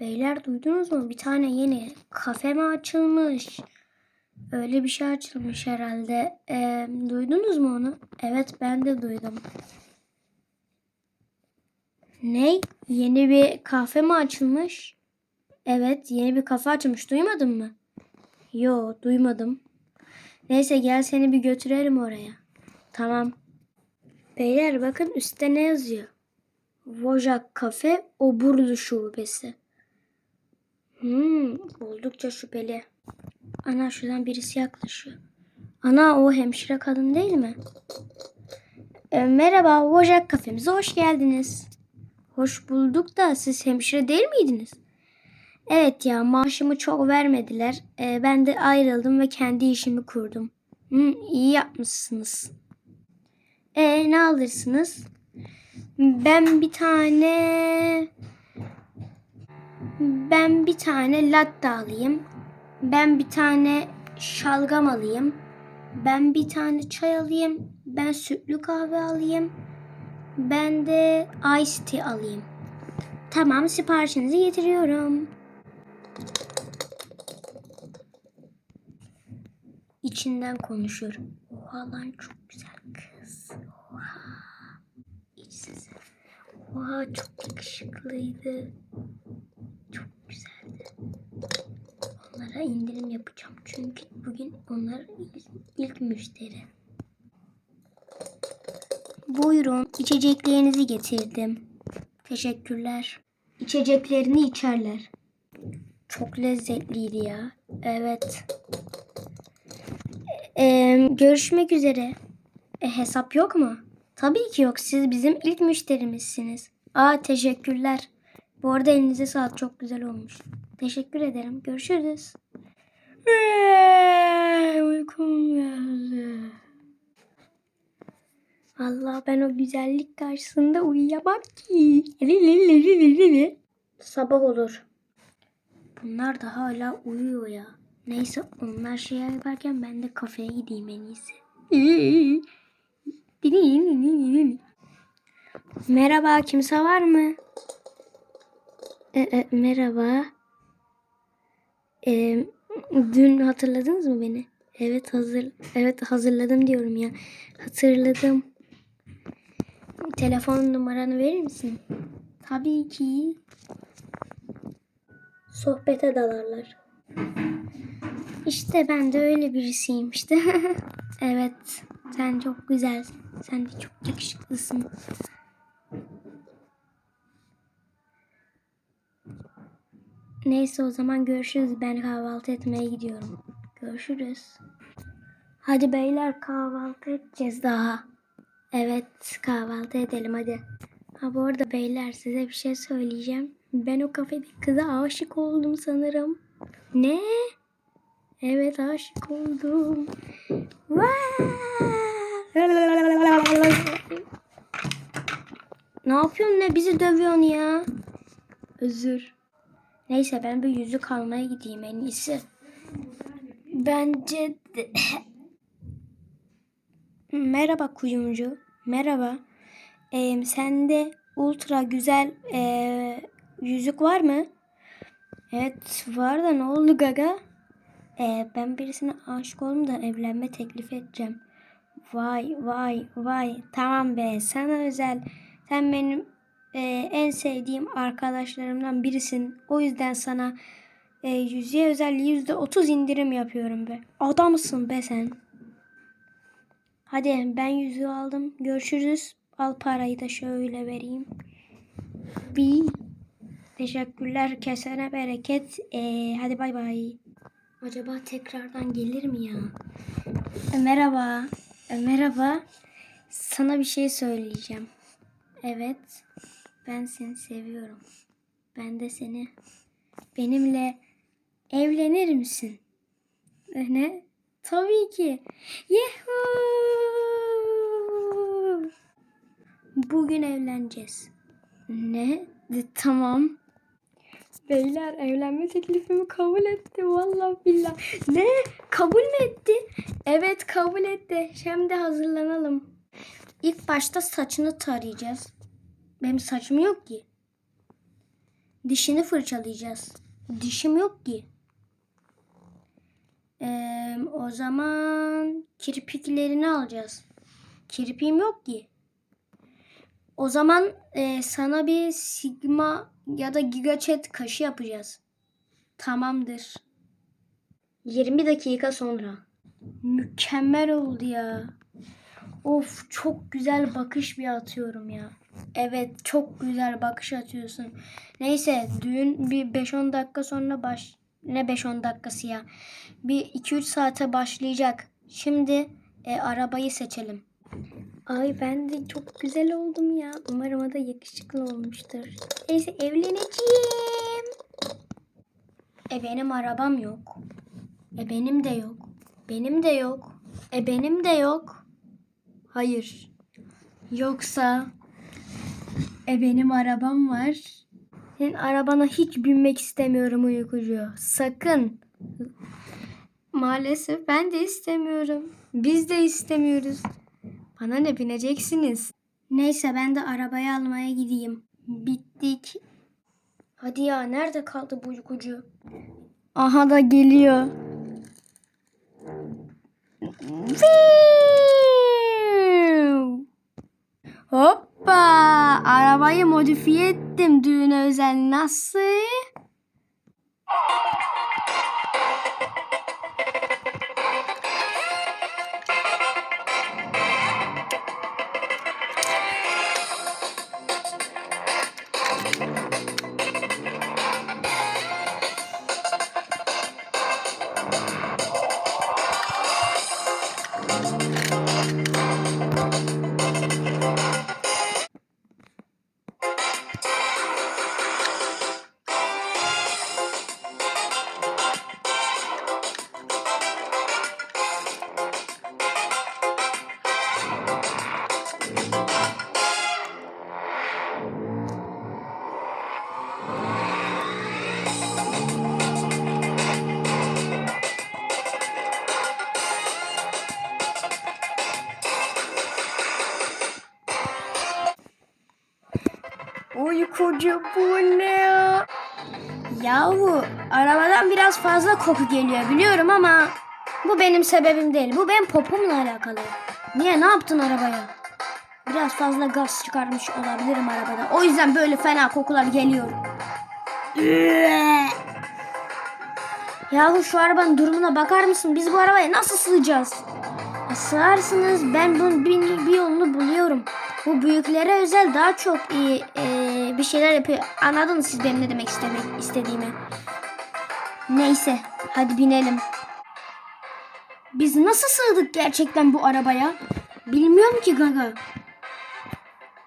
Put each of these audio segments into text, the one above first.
Beyler duydunuz mu? Bir tane yeni kafe mi açılmış? Öyle bir şey açılmış herhalde. Ee, duydunuz mu onu? Evet ben de duydum. Ne? Yeni bir kafe mi açılmış? Evet yeni bir kafe açılmış. Duymadın mı? Yo duymadım. Neyse gel seni bir götürelim oraya. Tamam. Beyler bakın üstte ne yazıyor? Vojak Kafe Oburlu Şubesi. Hmm, oldukça şüpheli. Ana şuradan birisi yaklaşıyor. Ana o hemşire kadın değil mi? E, merhaba, Vojak kafemize hoş geldiniz. Hoş bulduk da siz hemşire değil miydiniz? Evet ya maaşımı çok vermediler. E, ben de ayrıldım ve kendi işimi kurdum. Hmm, iyi yapmışsınız. E ne alırsınız? Ben bir tane ben bir tane latte alayım. Ben bir tane şalgam alayım. Ben bir tane çay alayım. Ben sütlü kahve alayım. Ben de iced tea alayım. Tamam siparişinizi getiriyorum. İçinden konuşuyorum. Oha lan çok güzel kız. Oha. İç sesi. Oha çok yakışıklıydı. Çok güzeldi. Onlara indirim yapacağım. Çünkü bugün onlar ilk, ilk müşteri. Buyurun içeceklerinizi getirdim. Teşekkürler. İçeceklerini içerler. Çok lezzetliydi ya. Evet. Ee, görüşmek üzere. E, hesap yok mu? Tabii ki yok. Siz bizim ilk müşterimizsiniz. Aa teşekkürler. Bu arada elinize sağlık. Çok güzel olmuş. Teşekkür ederim. Görüşürüz. Eee, Uykum geldi. Allah ben o güzellik karşısında uyuyamam ki. Sabah olur. Bunlar da hala uyuyor ya. Neyse onlar şey yaparken ben de kafeye gideyim en iyisi. Merhaba kimse var mı? E, e, merhaba. E, dün hatırladınız mı beni? Evet hazır evet hazırladım diyorum ya. Hatırladım. Telefon numaranı verir misin? Tabii ki. Sohbete dalarlar. İşte ben de öyle birisiyim işte. evet. Sen çok güzelsin. Sen de çok yakışıklısın. Neyse o zaman görüşürüz. Ben kahvaltı etmeye gidiyorum. Görüşürüz. Hadi beyler kahvaltı edeceğiz daha. Evet kahvaltı edelim hadi. Ha bu arada beyler size bir şey söyleyeceğim. Ben o kafede kıza aşık oldum sanırım. Ne? Evet aşık oldum. Ne yapıyorsun ne bizi dövüyorsun ya? Özür. Neyse ben bir yüzük almaya gideyim en iyisi. Bence de... Merhaba kuyumcu. Merhaba. Ee, sende ultra güzel ee, yüzük var mı? Evet var da ne oldu gaga? Ee, ben birisine aşık oldum da evlenme teklif edeceğim. Vay vay vay. Tamam be sana özel. Sen benim e, en sevdiğim arkadaşlarımdan birisin. O yüzden sana e, yüzüğe özel yüzde otuz indirim yapıyorum be. Adamsın be sen. Hadi ben yüzüğü aldım. Görüşürüz. Al parayı da şöyle vereyim. Bir. Teşekkürler. Kesene bereket. Ee, hadi bay bay. Acaba tekrardan gelir mi ya? Merhaba. E, merhaba. Sana bir şey söyleyeceğim. Evet. Ben seni seviyorum. Ben de seni. Benimle evlenir misin? E, Ne? Tabii ki. Yahoo! Bugün evleneceğiz. Ne? De, tamam. Beyler evlenme teklifimi kabul etti. Vallahi billah. Ne? Kabul mü etti? Evet kabul etti. Şimdi hazırlanalım. İlk başta saçını tarayacağız. Benim saçım yok ki. Dişini fırçalayacağız. Dişim yok ki. Ee, o zaman kirpiklerini alacağız. Kirpiğim yok ki. O zaman e, sana bir sigma ya da gigaçet kaşı yapacağız. Tamamdır. 20 dakika sonra. Mükemmel oldu ya. Of çok güzel bakış bir atıyorum ya. Evet çok güzel bakış atıyorsun. Neyse düğün bir 5-10 dakika sonra baş... Ne 5-10 dakikası ya. Bir 2-3 saate başlayacak. Şimdi e, arabayı seçelim. Ay ben de çok güzel oldum ya. Umarım o da yakışıklı olmuştur. Neyse evleneceğim. E benim arabam yok. E benim de yok. Benim de yok. E benim de yok. Hayır. Yoksa e benim arabam var. Senin arabana hiç binmek istemiyorum uykucu. Sakın. Maalesef ben de istemiyorum. Biz de istemiyoruz. Bana ne bineceksiniz? Neyse ben de arabayı almaya gideyim. Bittik. Hadi ya nerede kaldı bu uykucu? Aha da geliyor. Hoppa! Arabayı modifiye ettim düğüne özel. Nasıl? Música Uykucu bu ne ya? Yahu arabadan biraz fazla koku geliyor biliyorum ama bu benim sebebim değil. Bu benim popomla alakalı. Niye ne yaptın arabaya? Biraz fazla gaz çıkarmış olabilirim arabada. O yüzden böyle fena kokular geliyor. Yahu şu arabanın durumuna bakar mısın? Biz bu arabaya nasıl sığacağız? Ya sığarsınız. Ben bunun bir, bir yolunu buluyorum. Bu büyüklere özel daha çok iyi e, bir şeyler yapıyor. Anladınız siz benim ne demek istemek istediğimi. Neyse hadi binelim. Biz nasıl sığdık gerçekten bu arabaya? Bilmiyorum ki Gaga.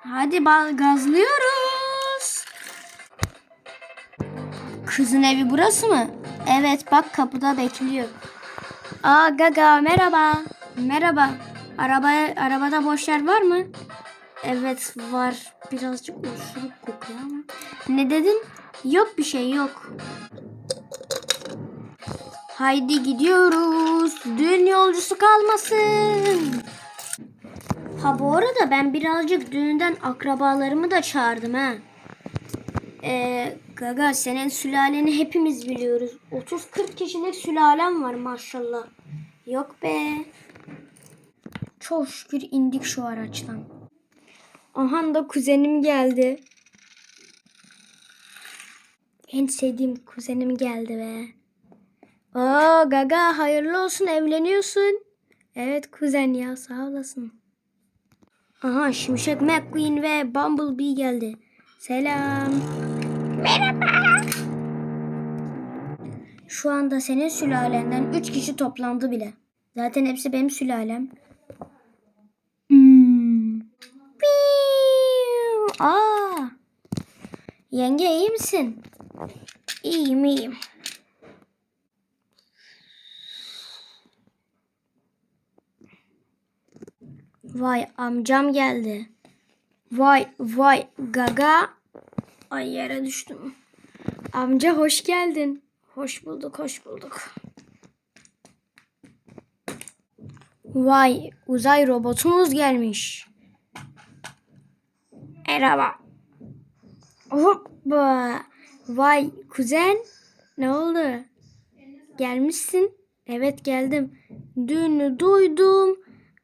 Hadi ba- gazlıyoruz. Kızın evi burası mı? Evet bak kapıda bekliyor. Aa Gaga merhaba. Merhaba. Arabaya, arabada boş yer var mı? Evet var. Birazcık osuruk kokuyor ama. Ne dedin? Yok bir şey yok. Haydi gidiyoruz. Düğün yolcusu kalmasın. Ha bu arada ben birazcık düğünden akrabalarımı da çağırdım ha. Ee, Gaga senin sülaleni hepimiz biliyoruz. 30-40 kişilik sülalem var maşallah. Yok be. Çok şükür indik şu araçtan. Aha da kuzenim geldi. En sevdiğim kuzenim geldi be. Aa Gaga hayırlı olsun evleniyorsun. Evet kuzen ya sağ olasın. Aha Şimşek McQueen ve Bumblebee geldi. Selam. Merhaba. Şu anda senin sülalenden 3 kişi toplandı bile. Zaten hepsi benim sülalem. Hmm. Piu. Aa. Yenge iyi misin? İyiyim iyiyim. Vay amcam geldi. Vay vay gaga. Ay yere düştüm. Amca hoş geldin. Hoş bulduk, hoş bulduk. Vay, uzay robotumuz gelmiş. Merhaba. Hoppa. Vay kuzen. Ne oldu? Gelmişsin. Evet geldim. Dün duydum.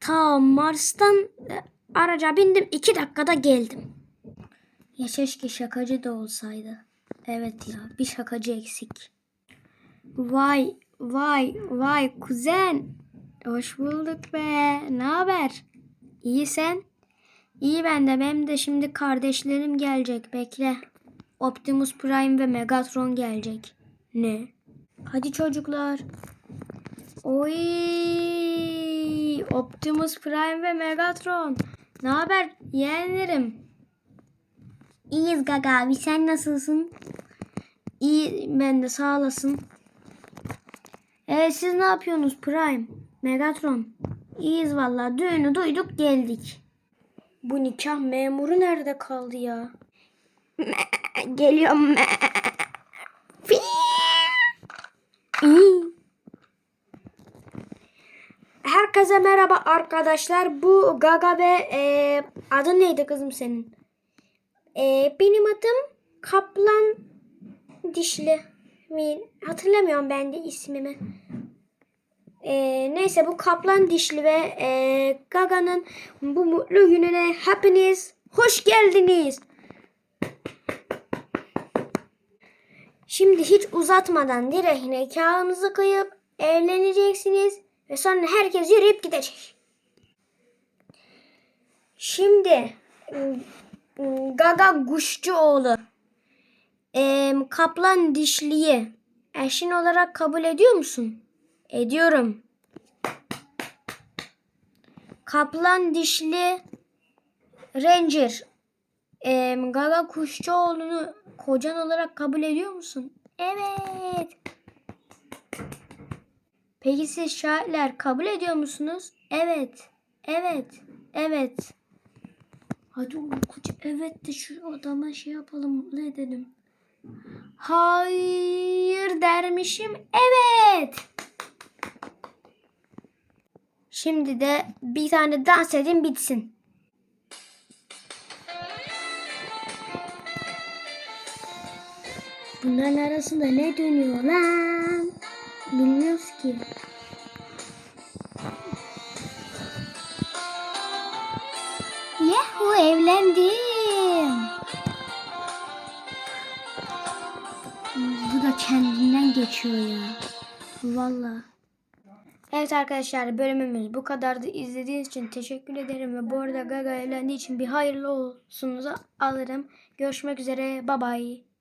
Ta Mars'tan e, araca bindim. iki dakikada geldim. Ya keşke şakacı da olsaydı. Evet ya bir şakacı eksik. Vay vay vay kuzen. Hoş bulduk be. Ne haber? İyi sen? İyi ben de. Benim de şimdi kardeşlerim gelecek. Bekle. Optimus Prime ve Megatron gelecek. Ne? Hadi çocuklar. Oy! Optimus Prime ve Megatron. Ne haber yeğenlerim? İyiyiz Gaga abi. Sen nasılsın? İyi ben de sağ olasın. Ee, siz ne yapıyorsunuz Prime? Megatron. İyiyiz valla. Düğünü duyduk geldik. Bu nikah memuru nerede kaldı ya? Geliyorum. Herkese merhaba arkadaşlar. Bu Gaga ve e, adın neydi kızım senin? E, benim adım Kaplan Dişli. Hatırlamıyorum ben de ismimi. E, neyse bu Kaplan Dişli ve e, Gaga'nın bu mutlu gününe hepiniz hoş geldiniz. Şimdi hiç uzatmadan direhine kağınızı kıyıp evleneceksiniz ve sonra herkes yürüyüp gidecek. Şimdi Gaga Kuşçuoğlu em, Kaplan Dişli'yi eşin olarak kabul ediyor musun? Ediyorum. Kaplan Dişli Ranger em, Gaga Kuşçuoğlu'nu kocan olarak kabul ediyor musun? Evet. Peki siz şahitler kabul ediyor musunuz? Evet. Evet. Evet. Hadi Urkuç evet de şu adama şey yapalım mutlu edelim. Hayır dermişim. Evet. Şimdi de bir tane dans edin bitsin. Bunların arasında ne dönüyor lan? Bilmiyoruz ki. Yahu evlendim. Bu da kendinden geçiyor ya. Valla. Evet arkadaşlar bölümümüz bu kadardı. İzlediğiniz için teşekkür ederim. Ve bu arada Gaga evlendiği için bir hayırlı olsunuzu alırım. Görüşmek üzere. Bye bye.